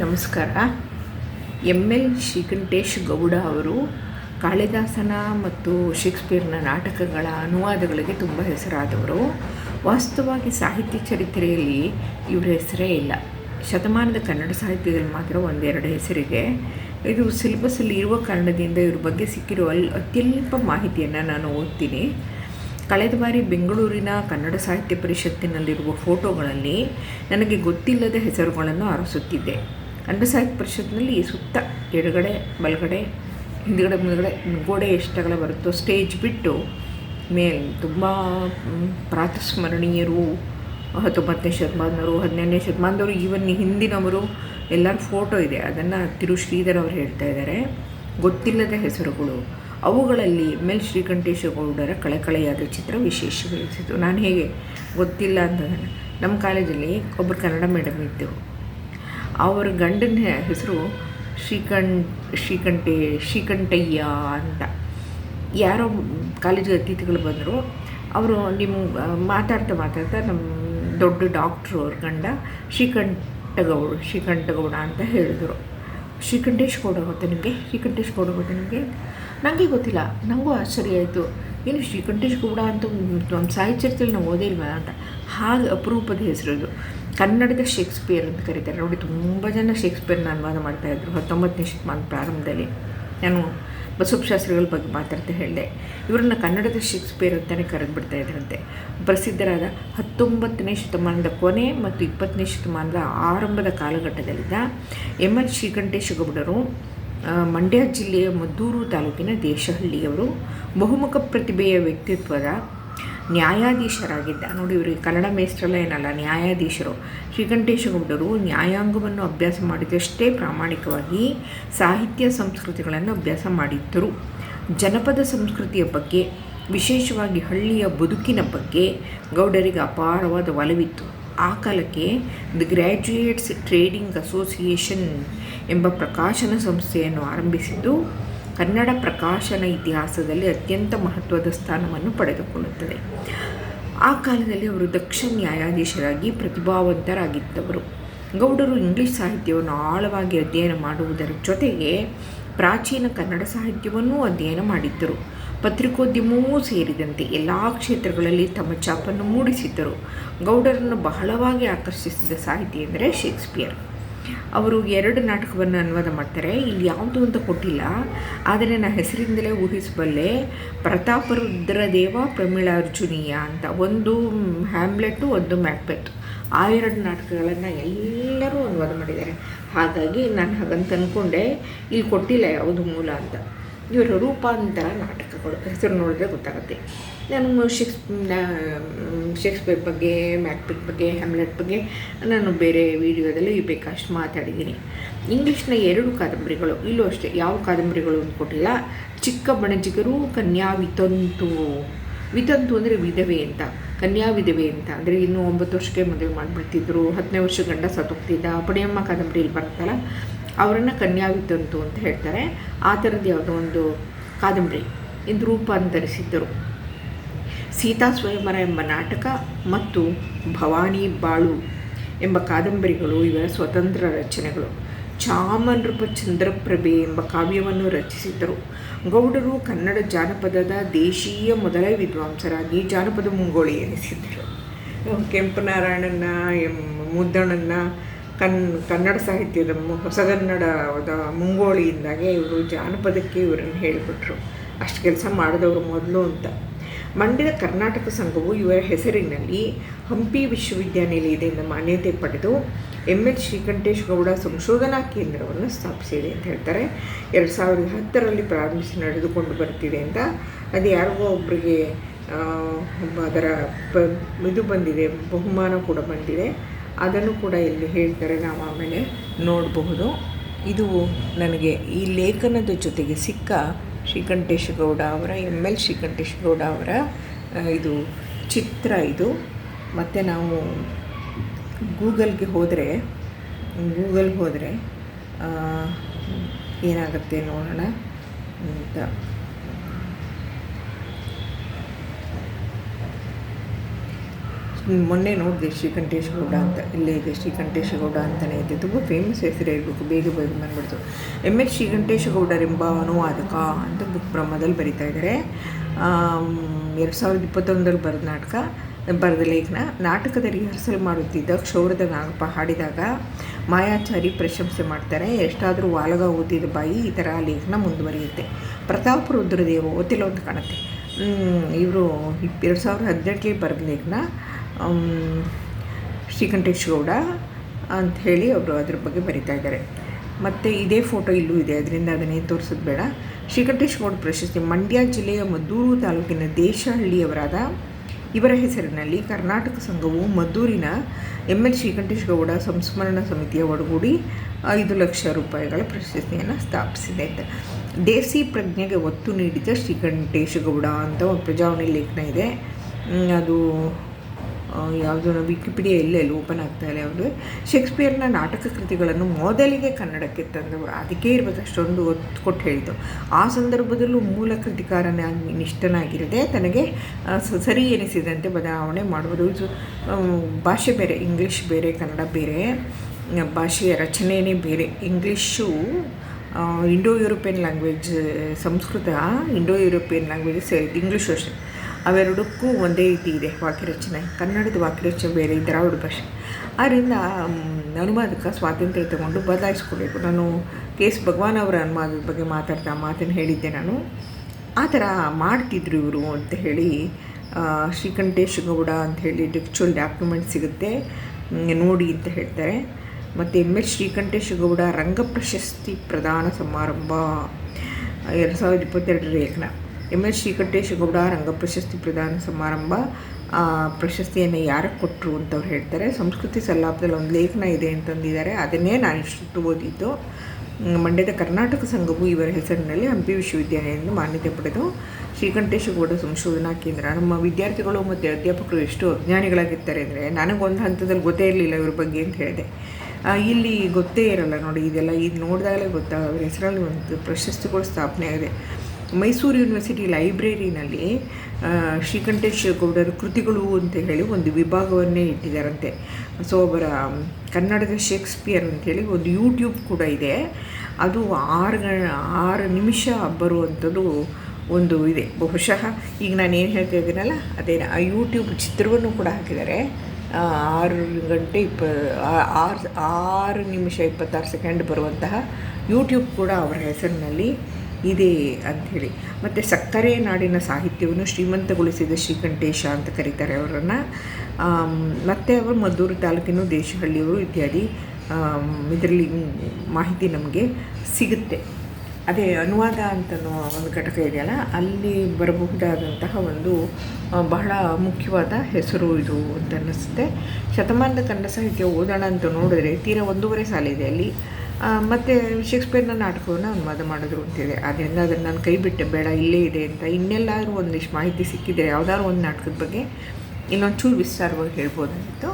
ನಮಸ್ಕಾರ. M L Srikantesh Gowda ಅವರು ಕಾಳಿದಾಸನ ಮತ್ತು ಶೇಕ್ಸ್ಪಿಯರ್ನ ನಾಟಕಗಳ ಅನುವಾದಗಳಿಗೆ ತುಂಬ ಹೆಸರಾದವರು. ವಾಸ್ತವವಾಗಿ ಸಾಹಿತ್ಯ ಚರಿತ್ರೆಯಲ್ಲಿ ಇವರ ಹೆಸರೇ ಇಲ್ಲ. ಶತಮಾನದ ಕನ್ನಡ ಸಾಹಿತ್ಯದಲ್ಲಿ ಮಾತ್ರ ಒಂದೆರಡು ಹೆಸರಿದೆ. ಇದು ಸಿಲೆಬಸ್ಸಲ್ಲಿ ಇರುವ ಕಾರಣದಿಂದ ಇವ್ರ ಬಗ್ಗೆ ಸಿಕ್ಕಿರುವ ಅಲ್, ಅತ್ಯಲ್ಪ ಮಾಹಿತಿಯನ್ನು ನಾನು ಓದ್ತೀನಿ. ಕಳೆದ ಬಾರಿ ಬೆಂಗಳೂರಿನ ಕನ್ನಡ ಸಾಹಿತ್ಯ ಪರಿಷತ್ತಿನಲ್ಲಿರುವ ಫೋಟೋಗಳಲ್ಲಿ ನನಗೆ ಗೊತ್ತಿಲ್ಲದ ಹೆಸರುಗಳನ್ನು ಆರಿಸುತ್ತಿದ್ದೆ. ಕನ್ನಡ ಸಾಹಿತ್ಯ ಪರಿಷತ್ನಲ್ಲಿ ಸುತ್ತ ಎಡಗಡೆ, ಬಲಗಡೆ, ಹಿಂದುಗಡೆ, ಮುಂದುಗಡೆ ಗೋಡೆ ಎಷ್ಟಗಳ ಬರುತ್ತೋ ಸ್ಟೇಜ್ ಬಿಟ್ಟು ಮೇಲ್ ತುಂಬ ಪ್ರಾತಸ್ಮರಣೀಯರು, ಹತ್ತೊಂಬತ್ತನೇ ಶತಮಾನದವರು ಹದಿನೆಂಟನೇ ಶತಮಾನದವರು ಈವನ್ ಹಿಂದಿನವರು ಎಲ್ಲರ ಫೋಟೋ ಇದೆ. ಅದನ್ನು ತಿರು ಶ್ರೀಧರ್ ಅವರು ಹೇಳ್ತಾ ಇದ್ದಾರೆ ಗೊತ್ತಿಲ್ಲದ ಹೆಸರುಗಳು. ಅವುಗಳಲ್ಲಿ ಮೇಲ್ ಶ್ರೀಕಂಠೇಶ ಗೌಡರ ಕಳೆಕಳೆಯಾದ ಚಿತ್ರ ವಿಶೇಷಗೊಳಿಸಿತು ನಾನು ಹೇಗೆ ಗೊತ್ತಿಲ್ಲ ಅಂತಂದರೆ ನಮ್ಮ ಕಾಲೇಜಲ್ಲಿ ಒಬ್ಬರು ಕನ್ನಡ ಮೇಡಮ್ ಇದ್ದರು. ಅವರ ಗಂಡನ ಹೆಸರು ಶ್ರೀಕಂಠ ಶ್ರೀಕಂಠೆ, ಶ್ರೀಕಂಠಯ್ಯ ಅಂತ. ಯಾರೋ ಕಾಲೇಜಿಗೆ ಅತಿಥಿಗಳು ಬಂದರು. ಅವರು ನಿಮ್ಮ ಮಾತಾಡ್ತಾ ಮಾತಾಡ್ತಾ ನಮ್ಮ ದೊಡ್ಡ ಡಾಕ್ಟ್ರು ಅವ್ರ ಗಂಡ ಶ್ರೀಕಂಠಗೌಡ ಶ್ರೀಕಂಠಗೌಡ ಅಂತ ಹೇಳಿದರು. ಶ್ರೀಕಂಠೇಶ್ ಗೌಡ ಗೊತ್ತಾ ನಿಮಗೆ? ಶ್ರೀಕಂಠೇಶ್ ಗೌಡ ಗೊತ್ತಾ ನಿಮಗೆ? ನನಗೆ ಗೊತ್ತಿಲ್ಲ. ನನಗೂ ಆಶ್ಚರ್ಯ ಆಯಿತು. ಏನು ಶ್ರೀಕಂಠೇಶ್ ಗೌಡ ಅಂತ ನಮ್ಮ ಸಾಹಿತ್ಯದಲ್ಲಿ ನಾವು ಓದೇ ಇಲ್ವಾ ಅಂತ. ಹಾಗೆ ಅಪರೂಪದ ಹೆಸರು ಇದು ಕನ್ನಡದ ಶೇಕ್ಸ್ಪಿಯರ್ ಅಂತ ಕರೀತಾರೆ. ನೋಡಿ, ತುಂಬ ಜನ ಶೇಕ್ಸ್ಪಿಯರ್ನ ಅನುವಾದ ಮಾಡ್ತಾಯಿದ್ರು ಹತ್ತೊಂಬತ್ತನೇ ಶತಮಾನದ ಪ್ರಾರಂಭದಲ್ಲಿ. ನಾನು ಬಸವ ಶಾಸ್ತ್ರಿಗಳ ಬಗ್ಗೆ ಮಾತಾಡ್ತಾ ಹೇಳಿದೆ. ಇವರನ್ನು ಕನ್ನಡದ ಶೇಕ್ಸ್ಪಿಯರ್ ಅಂತಲೇ ಕರೆದು ಬಿಡ್ತಾ ಇದ್ರಂತೆ. ಪ್ರಸಿದ್ಧರಾದ ಹತ್ತೊಂಬತ್ತನೇ ಶತಮಾನದ ಕೊನೆ ಮತ್ತು ಇಪ್ಪತ್ತನೇ ಶತಮಾನದ ಆರಂಭದ ಕಾಲಘಟ್ಟದಲ್ಲಿದ್ದ ಎಂ ಎಲ್ ಶ್ರೀಕಂಠೇಶ ಗೌಡರು ಮಂಡ್ಯ ಜಿಲ್ಲೆಯ ಮದ್ದೂರು ತಾಲೂಕಿನ ದೇಶಹಳ್ಳಿಯವರು ಬಹುಮುಖ ಪ್ರತಿಭೆಯ ವ್ಯಕ್ತಿತ್ವದ ನ್ಯಾಯಾಧೀಶರಾಗಿದ್ದ. ನೋಡಿ ಇವರು ಕನ್ನಡ ಮೇಸ್ಟ್ರಲ್ಲ ಏನಲ್ಲ, ನ್ಯಾಯಾಧೀಶರು. ಶ್ರೀಕಂಠೇಶ ಗೌಡರು ನ್ಯಾಯಾಂಗವನ್ನು ಅಭ್ಯಾಸ ಮಾಡಿದಷ್ಟೇ ಪ್ರಾಮಾಣಿಕವಾಗಿ ಸಾಹಿತ್ಯ ಸಂಸ್ಕೃತಿಗಳನ್ನು ಅಭ್ಯಾಸ ಮಾಡಿದ್ದರು. ಜನಪದ ಸಂಸ್ಕೃತಿಯ ಬಗ್ಗೆ, ವಿಶೇಷವಾಗಿ ಹಳ್ಳಿಯ ಬದುಕಿನ ಬಗ್ಗೆ ಗೌಡರಿಗೆ ಅಪಾರವಾದ ಒಲವಿತ್ತು. ಆ ಕಾಲಕ್ಕೆ ದಿ ಗ್ರ್ಯಾಜುಯೇಟ್ಸ್ ಟ್ರೇಡಿಂಗ್ ಅಸೋಸಿಯೇಷನ್ ಎಂಬ ಪ್ರಕಾಶನ ಸಂಸ್ಥೆಯನ್ನು ಆರಂಭಿಸಿದ್ದು ಕನ್ನಡ ಪ್ರಕಾಶನ ಇತಿಹಾಸದಲ್ಲಿ ಅತ್ಯಂತ ಮಹತ್ವದ ಸ್ಥಾನವನ್ನು ಪಡೆದುಕೊಳ್ಳುತ್ತದೆ. ಆ ಕಾಲದಲ್ಲಿ ಅವರು ದಕ್ಷ ನ್ಯಾಯಾಧೀಶರಾಗಿ ಪ್ರತಿಭಾವಂತರಾಗಿದ್ದವರು. ಗೌಡರು ಇಂಗ್ಲಿಷ್ ಸಾಹಿತ್ಯವನ್ನು ಆಳವಾಗಿ ಅಧ್ಯಯನ ಮಾಡುವುದರ ಜೊತೆಗೆ ಪ್ರಾಚೀನ ಕನ್ನಡ ಸಾಹಿತ್ಯವನ್ನೂ ಅಧ್ಯಯನ ಮಾಡಿದ್ದರು. ಪತ್ರಿಕೋದ್ಯಮವೂ ಸೇರಿದಂತೆ ಎಲ್ಲ ಕ್ಷೇತ್ರಗಳಲ್ಲಿ ತಮ್ಮ ಛಾಪನ್ನು ಮೂಡಿಸಿದ್ದರು. ಗೌಡರನ್ನು ಬಹಳವಾಗಿ ಆಕರ್ಷಿಸಿದ ಸಾಹಿತಿ ಎಂದರೆ ಶೇಕ್ಸ್ಪಿಯರ್. ಅವರು ಎರಡು ನಾಟಕವನ್ನು ಅನುವಾದ ಮಾಡ್ತಾರೆ. ಇಲ್ಲಿ ಯಾವುದು ಅಂತ ಕೊಟ್ಟಿಲ್ಲ. ಆದರೆ ನಾನು ಹೆಸರಿಂದಲೇ ಊಹಿಸಬಲ್ಲೆ ಪ್ರತಾಪರುದ್ರದೇವ ಪ್ರಮೀಳಾರ್ಜುನೀಯ ಅಂತ ಒಂದು ಹ್ಯಾಮ್ಲೆಟ್ಟು, ಒಂದು ಮ್ಯಾಕ್ಬೆತ್. ಆ ಎರಡು ನಾಟಕಗಳನ್ನು ಎಲ್ಲರೂ ಅನುವಾದ ಮಾಡಿದ್ದಾರೆ. ಹಾಗಾಗಿ ನಾನು ಹಾಗಂತ ಅಂದ್ಕೊಂಡೆ ಇಲ್ಲಿ ಕೊಟ್ಟಿಲ್ಲ ಯಾವುದು ಮೂಲ ಅಂತ. ಇವರ ರೂಪಾಂತರ ನಾಟಕಗಳು. ಹೆಸರು ನೋಡಿದ್ರೆ ಗೊತ್ತಾಗುತ್ತೆ. ನಾನು ಶಿಕ್ಸ್ ಶೇಕ್ಸ್ಪಿಯರ್ ಬಗ್ಗೆ ಮ್ಯಾಕ್ಬಿಕ್ ಬಗ್ಗೆ, ಹ್ಯಾಮ್ಲೆಟ್ ಬಗ್ಗೆ ನಾನು ಬೇರೆ ವಿಡಿಯೋದಲ್ಲಿ ಬೇಕಷ್ಟು ಮಾತಾಡಿದ್ದೀನಿ. ಇಂಗ್ಲೀಷ್ನ ಎರಡು ಕಾದಂಬರಿಗಳು, ಇಲ್ಲೂ ಅಷ್ಟೇ ಯಾವ ಕಾದಂಬರಿಗಳು ಅಂತ ಕೊಟ್ಟಿಲ್ಲ. ಚಿಕ್ಕ ಬಣಜಿಗರು ಕನ್ಯಾ ವಿತಂತು. ವಿತಂತು ಅಂದರೆ ವಿಧವೆ ಅಂತ. ಕನ್ಯಾ ವಿಧವೆ ಅಂತ. ಅಂದರೆ ಇನ್ನೂ ಒಂಬತ್ತು ವರ್ಷಕ್ಕೆ ಮದುವೆ ಮಾಡಿಬಿಡ್ತಿದ್ರು. ಹತ್ತನೇ ವರ್ಷ ಗಂಡ ಸತ್ತೋಗ್ತಿದ್ದ. ಪಡೆಯಮ್ಮ ಕಾದಂಬರಿಯಲ್ಲಿ ಬರ್ತಲ್ಲ ಅವರನ್ನು ಕನ್ಯಾ ವಿತಂತು ಅಂತ ಹೇಳ್ತಾರೆ. ಆ ಥರದ್ದು ಯಾವುದೋ ಒಂದು ಕಾದಂಬರಿ. ಇದು ರೂಪಾಂತರಿಸಿದ್ದರು. ಸೀತಾ ಸ್ವಯಂವರ ಎಂಬ ನಾಟಕ ಮತ್ತು ಭವಾನಿ ಬಾಳು ಎಂಬ ಕಾದಂಬರಿಗಳು ಇವರ ಸ್ವತಂತ್ರ ರಚನೆಗಳು. ಚಾಮನೃಪ ಚಂದ್ರಪ್ರಭೆ ಎಂಬ ಕಾವ್ಯವನ್ನು ರಚಿಸಿದ್ದರು. ಗೌಡರು ಕನ್ನಡ ಜಾನಪದದ ದೇಶೀಯ ಮೊದಲ ವಿದ್ವಾಂಸರಾಗಿ ಜಾನಪದ ಮುಂಗೋಳಿ ಎನಿಸಿದ್ದರು. ಕೆಂಪನಾರಾಯಣನ ಮುದ್ದಣ್ಣನ ಕನ್ ಕನ್ನಡ ಸಾಹಿತ್ಯದ ಹೊಸಗನ್ನಡದ ಮುಂಗೋಳಿಯಿಂದಾಗೆ ಇವರು ಜಾನಪದಕ್ಕೆ ಇವರನ್ನು ಹೇಳಿಬಿಟ್ರು ಅಷ್ಟು ಕೆಲಸ ಮಾಡಿದವರು ಮೊದಲು ಅಂತ. ಮಂಡ್ಯದ ಕರ್ನಾಟಕ ಸಂಘವು ಇವರ ಹೆಸರಿನಲ್ಲಿ ಹಂಪಿ ವಿಶ್ವವಿದ್ಯಾನಿಲಯದಿಂದ ಮಾನ್ಯತೆ ಪಡೆದು ಎಂ ಎಚ್ ಶ್ರೀಕಂಠೇಶ್ ಗೌಡ ಸಂಶೋಧನಾ ಕೇಂದ್ರವನ್ನು ಸ್ಥಾಪಿಸಿದೆ ಅಂತ ಹೇಳ್ತಾರೆ. ಎರಡು ಸಾವಿರದ ಹತ್ತರಲ್ಲಿ ಪ್ರಾರಂಭಿಸಿ ನಡೆದುಕೊಂಡು ಬರ್ತಿದೆ ಅಂತ. ಅದು ಯಾರಿಗೋ ಒಬ್ಬರಿಗೆ ಅದರ ಇದು ಬಂದಿದೆ, ಬಹುಮಾನ ಕೂಡ ಬಂದಿದೆ. ಅದನ್ನು ಕೂಡ ಇಲ್ಲಿ ಹೇಳ್ತಾರೆ, ನಾವು ಆಮೇಲೆ ನೋಡಬಹುದು. ಇದು ನನಗೆ ಈ ಲೇಖನದ ಜೊತೆಗೆ ಸಿಕ್ಕ ಶ್ರೀಕಂಠೇಶ ಗೌಡ ಅವರ ಎಂ ಎಲ್ ಶ್ರೀಕಂಠೇಶ ಗೌಡ ಅವರ ಇದು ಚಿತ್ರ ಇದು. ಮತ್ತು ನಾವು ಗೂಗಲ್ಗೆ ಹೋದರೆ ಗೂಗಲ್ಗೆ ಹೋದರೆ ಏನಾಗುತ್ತೆ ನೋಡೋಣ ಅಂತ. ಮೊನ್ನೆ ನೋಡಿದೆ ಶ್ರೀಕಂಠೇಶಗೌಡ ಅಂತ. ಇಲ್ಲೇ ಇದೆ ಶ್ರೀಕಂಠೇಶ ಗೌಡ ಅಂತಲೇ ಇದೆ. ತುಂಬ ಫೇಮಸ್ ಹೆಸರೇ ಇರಬೇಕು ಬೇಗ ಬೇಗ ಬಂದ್ಬಿಡ್ತು. ಎಂ ಎಚ್ ಶ್ರೀಕಂಠೇಶಗೌಡರೆಂಬ ಅನುವಾದಕ ಅಂತ ಬುಕ್ ಬ್ರಹ್ಮದಲ್ಲಿ ಬರಿತಾ ಇದ್ದಾರೆ ಎರಡು ಸಾವಿರದ ಇಪ್ಪತ್ತೊಂದರಲ್ಲಿ ಬರೆದ ನಾಟಕ, ಬರೆದ ಲೇಖನ. ನಾಟಕದ ರಿಹರ್ಸಲ್ ಮಾಡುತ್ತಿದ್ದ ಕ್ಷೌರದ ನಾಗಪ್ಪ ಹಾಡಿದಾಗ ಮಾಯಾಚಾರಿ ಪ್ರಶಂಸೆ ಮಾಡ್ತಾರೆ. ಎಷ್ಟಾದರೂ ವಾಲಗ ಓದಿದ ಬಾಯಿ ಈ ಥರ ಲೇಖನ ಮುಂದುವರಿಯುತ್ತೆ. ಪ್ರತಾಪ ರುದ್ರದೇವ, ಓತಿಲ್ಲ ಅಂತ ಕಾಣುತ್ತೆ. ಇವರು ಎರಡು ಸಾವಿರದ ಹದಿನೆಂಟರಲ್ಲಿ ಬರೆದ ಲೇಖನ. ಶ್ರೀಕಂಠೇಶ್ ಗೌಡ ಅಂತ ಹೇಳಿ ಅವರು ಅದ್ರ ಬಗ್ಗೆ ಬರಿತಾ ಇದ್ದಾರೆ. ಮತ್ತು ಇದೇ ಫೋಟೋ ಇಲ್ಲೂ ಇದೆ, ಅದರಿಂದ ಅದನ್ನೇ ತೋರಿಸೋದು ಬೇಡ. ಶ್ರೀಕಂಠೇಶ್ ಗೌಡ ಪ್ರಶಸ್ತಿ ಮಂಡ್ಯ ಜಿಲ್ಲೆಯ ಮದ್ದೂರು ತಾಲೂಕಿನ ದೇಶಹಳ್ಳಿಯವರಾದ, ಇವರ ಹೆಸರಿನಲ್ಲಿ ಕರ್ನಾಟಕ ಸಂಘವು ಮದ್ದೂರಿನ ಎಂ ಎಲ್ ಶ್ರೀಕಂಠೇಶ್ ಗೌಡ ಸಂಸ್ಮರಣ ಸಮಿತಿಯ ಒಡಗೂಡಿ ಐದು ಲಕ್ಷ ರೂಪಾಯಿಗಳ ಪ್ರಶಸ್ತಿಯನ್ನು ಸ್ಥಾಪಿಸಿದೆ ಅಂತ. ದೇಸಿ ಪ್ರಜ್ಞೆಗೆ ಒತ್ತು ನೀಡಿದ ಶ್ರೀಕಂಠೇಶ ಗೌಡ ಅಂತ ಒಂದು ಪ್ರಜಾವಣಿ ಲೇಖನ ಇದೆ. ಅದು ಯಾವುದೋ ವಿಕಿಪೀಡಿಯಾ ಎಲ್ಲೇ ಅಲ್ಲಿ ಓಪನ್ ಆಗ್ತಾ ಇಲ್ಲ. ಅವರು ಶೇಕ್ಸ್ಪಿಯರ್ನ ನಾಟಕ ಕೃತಿಗಳನ್ನು ಮೊದಲಿಗೆ ಕನ್ನಡಕ್ಕೆ ತಂದವರು. ಅದಕ್ಕೆ ಇರಬೇಕು ಅಷ್ಟೊಂದು ಒತ್ತು ಕೊಟ್ಟು ಹೇಳಿದ್ದು. ಆ ಸಂದರ್ಭದಲ್ಲೂ ಮೂಲ ಕೃತಿಕಾರನ ನಿಷ್ಠನಾಗಿರದೆ ತನಗೆ ಸರಿ ಎನಿಸಿದಂತೆ ಬದಲಾವಣೆ ಮಾಡುವುದು. ಇದು ಭಾಷೆ ಬೇರೆ, ಇಂಗ್ಲೀಷ್ ಬೇರೆ, ಕನ್ನಡ ಬೇರೆ ಭಾಷೆಯ ರಚನೆಯೇ ಬೇರೆ. English Indo European language, Sanskrit Indo European languages English ಅಷ್ಟೇ ಅವೆರಡಕ್ಕೂ ಒಂದೇ ರೀತಿ ಇದೆ ವಾಕ್ಯರಚನೆ. ಕನ್ನಡದ ವಾಕ್ಯರಚನೆ ಬೇರೆ ದ್ರಾವಿಡ ಭಾಷೆ. ಆದ್ದರಿಂದ ಅನುವಾದಕ್ಕೆ ಸ್ವಾತಂತ್ರ್ಯ ತಗೊಂಡು ಬದಲಾಯಿಸ್ಕೊಳ್ಬೇಕು. ನಾನು ಕೆ ಎಸ್ ಭಗವಾನ್ ಅವರ ಅನುವಾದದ ಬಗ್ಗೆ ಮಾತಾಡ್ತಾ ಮಾತನ್ನು ಹೇಳಿದ್ದೆ ನಾನು. ಆ ಥರ ಮಾಡ್ತಿದ್ರು ಇವರು ಅಂತ ಹೇಳಿ ಶ್ರೀಕಂಠೇಶ್ ಗೌಡ ಅಂತ ಹೇಳಿ ಡಿಕ್ಚುವಲ್ ಡಾಕ್ಯುಮೆಂಟ್ ಸಿಗುತ್ತೆ. ನೋಡಿ ಅಂತ ಹೇಳ್ತಾರೆ. ಮತ್ತು ಎಂ ಎಚ್ ಶ್ರೀಕಂಠೇಶ ಗೌಡ ರಂಗ ಪ್ರಶಸ್ತಿ ಪ್ರದಾನ ಸಮಾರಂಭ, ಎರಡು ಸಾವಿರದ ಇಪ್ಪತ್ತೆರಡರ ಲೇಖನ ಎಂ ಎಲ್ ಶ್ರೀಕಂಠೇಶ ಗೌಡ ರಂಗ ಪ್ರಶಸ್ತಿ ಪ್ರದಾನ ಸಮಾರಂಭ ಪ್ರಶಸ್ತಿಯನ್ನು ಯಾರಿಗೆ ಕೊಟ್ಟರು ಅಂತವ್ರು ಹೇಳ್ತಾರೆ. ಸಂಸ್ಕೃತಿ ಸಲ್ಲಾಪದಲ್ಲಿ ಒಂದು ಲೇಖನ ಇದೆ ಅಂತಂದಿದ್ದಾರೆ ಅದನ್ನೇ ನಾನು ಇಷ್ಟು ಓದಿದ್ದು. ಮಂಡ್ಯದ ಕರ್ನಾಟಕ ಸಂಘವು ಇವರ ಹೆಸರಿನಲ್ಲಿ ಹಂಪಿ ವಿಶ್ವವಿದ್ಯಾಲಯದಿಂದ ಮಾನ್ಯತೆ ಪಡೆದು ಶ್ರೀಕಂಠೇಶ ಗೌಡ ಸಂಶೋಧನಾ ಕೇಂದ್ರ. ನಮ್ಮ ವಿದ್ಯಾರ್ಥಿಗಳು ಮತ್ತು ಅಧ್ಯಾಪಕರು ಎಷ್ಟು ಅಜ್ಞಾನಿಗಳಾಗಿರ್ತಾರೆ ಅಂದರೆ ನನಗೊಂದು ಹಂತದಲ್ಲಿ ಗೊತ್ತೇ ಇರಲಿಲ್ಲ ಇವ್ರ ಬಗ್ಗೆ ಅಂತ ಹೇಳಿದೆ. ಇಲ್ಲಿ ಗೊತ್ತೇ ಇರಲ್ಲ ನೋಡಿ, ಇದೆಲ್ಲ ಇದು ನೋಡಿದಾಗಲೇ ಗೊತ್ತಾಗ ಅವ್ರ ಹೆಸರಲ್ಲಿ ಒಂದು ಪ್ರಶಸ್ತಿಗಳು ಸ್ಥಾಪನೆ ಆಗಿದೆ. ಮೈಸೂರು ಯೂನಿವರ್ಸಿಟಿ ಲೈಬ್ರರಿನಲ್ಲಿ ಗೌಡರ ಕೃತಿಗಳು ಅಂತ ಹೇಳಿ ಒಂದು ವಿಭಾಗವನ್ನೇ ಇಟ್ಟಿದ್ದಾರಂತೆ. ಸೊ ಅವರ ಕನ್ನಡದ ಶೇಕ್ಸ್ಪಿಯರ್ ಅಂತೇಳಿ ಒಂದು ಯೂಟ್ಯೂಬ್ ಕೂಡ ಇದೆ. ಅದು ಆರು ಆರು ನಿಮಿಷ ಬರುವಂಥದ್ದು ಒಂದು ಇದೆ. ಬಹುಶಃ ಈಗ ನಾನು ಏನು ಹೇಳ್ತಾ ಇದ್ದೀನಲ್ಲ, ಅದೇ ಆ ಯೂಟ್ಯೂಬ್ ಚಿತ್ರವನ್ನು ಕೂಡ ಹಾಕಿದ್ದಾರೆ. ಆರು ಗಂಟೆ ಇಪ್ಪ ಆರು ಆರು ನಿಮಿಷ ಇಪ್ಪತ್ತಾರು ಸೆಕೆಂಡ್ ಬರುವಂತಹ ಯೂಟ್ಯೂಬ್ ಕೂಡ ಅವರ ಹೆಸರಿನಲ್ಲಿ ಇದೆ ಅಂಥೇಳಿ. ಮತ್ತು ಸಕ್ಕರೆ ನಾಡಿನ ಸಾಹಿತ್ಯವನ್ನು ಶ್ರೀಮಂತಗೊಳಿಸಿದ ಶ್ರೀಕಂಠೇಶ ಅಂತ ಕರೀತಾರೆ ಅವರನ್ನು. ಮತ್ತು ಅವರು ಮದ್ದೂರು ತಾಲೂಕಿನ ದೇಶಹಳ್ಳಿಯವರು ಇತ್ಯಾದಿ ಇದರಲ್ಲಿ ಮಾಹಿತಿ ನಮಗೆ ಸಿಗುತ್ತೆ. ಅದೇ ಅನುವಾದ ಅಂತ ಒಂದು ಘಟಕ ಇದೆಯಲ್ಲ, ಅಲ್ಲಿ ಬರಬಹುದಾದಂತಹ ಒಂದು ಬಹಳ ಮುಖ್ಯವಾದ ಹೆಸರು ಇದು ಅಂತ ಅನ್ನಿಸುತ್ತೆ. ಶತಮಾನದ ಕನ್ನಡ ಸಾಹಿತ್ಯ ಓದೋಣ ಅಂತ ನೋಡಿದ್ರೆ ತೀರಾ ಒಂದೂವರೆ ಸಾಲಿದೆ ಅಲ್ಲಿ. ಮತ್ತು ಶೇಕ್ಸ್ಪಿಯರ್ನ ನಾಟಕವನ್ನು ಅನುವಾದ ಮಾಡಿದ್ರು ಅಂತಿದೆ. ಆದ್ದರಿಂದ ಅದನ್ನು ನಾನು ಕೈ ಬಿಟ್ಟೆ ಬೇಡ, ಇಲ್ಲೇ ಇದೆ ಅಂತ. ಇನ್ನೆಲ್ಲಾದರೂ ಒಂದಿಷ್ಟು ಮಾಹಿತಿ ಸಿಕ್ಕಿದೆ ಯಾವುದಾದ್ರು ಒಂದು ನಾಟಕದ ಬಗ್ಗೆ ಇನ್ನೊಂದು ಚೂರು ವಿಸ್ತಾರವಾಗಿ ಹೇಳ್ಬೋದಾಗಿತ್ತು.